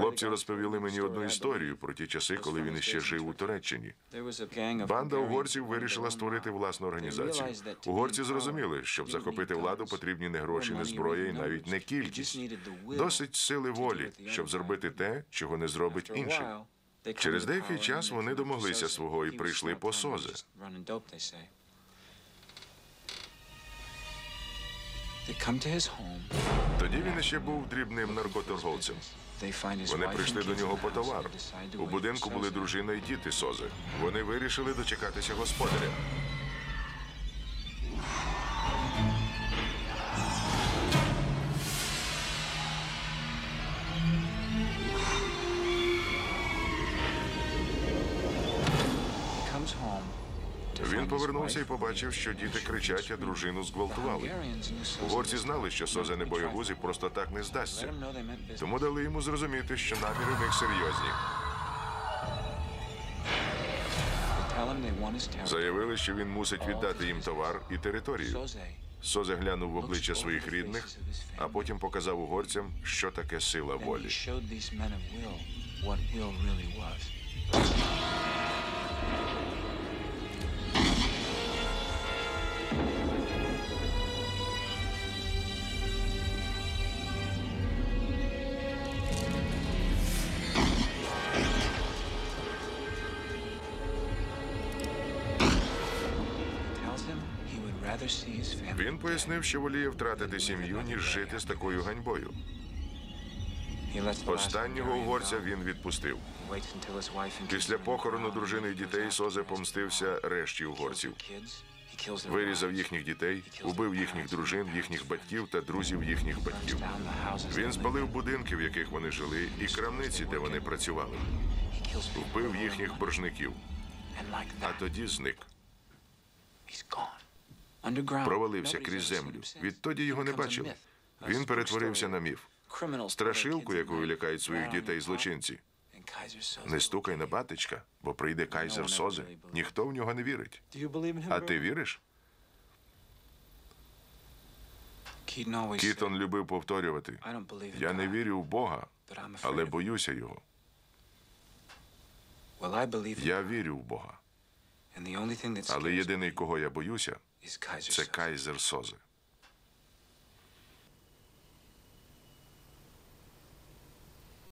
Хлопці розповіли мені одну історію про ті часи, коли він іще жив у Туреччині. Банда угорців вирішила створити власну організацію. Угорці зрозуміли, щоб захопити владу, потрібні не гроші, не зброя і навіть не кількість. Досить сили волі, щоб зробити те, чого не зробить інший. Через деякий час вони домоглися свого і прийшли по сози. Тоді він іще був дрібним наркоторговцем. Вони прийшли до нього по товар. У будинку були дружина і діти Сози. Вони вирішили дочекатися господаря. Він повернувся і побачив, що діти кричать, а дружину зґвалтували. Угорці знали, що Созе не боягуз просто так не здасться. Тому дали йому зрозуміти, що наміри в них серйозні. Заявили, що він мусить віддати їм товар і територію. Созе глянув в обличчя своїх рідних, а потім показав угорцям, що таке сила волі. Він пояснив, що воліє втратити сім'ю, ніж жити з такою ганьбою. Останнього угорця він відпустив. Після похорону дружини і дітей Созе помстився решті угорців. Вирізав їхніх дітей, убив їхніх дружин, їхніх батьків та друзів їхніх батьків. Він спалив будинки, в яких вони жили, і крамниці, де вони працювали. Вбив їхніх боржників, а тоді зник. Провалився крізь землю. Відтоді його не бачили. Він перетворився на міф. Страшилку, якою лякають своїх дітей злочинці. Не стукай на батечка, бо прийде кайзер Созе. Ніхто в нього не вірить. А ти віриш? Кітон любив повторювати. Я не вірю в Бога, але боюся його. Я вірю в Бога. Але єдиний, кого я боюся, це кайзер Созе.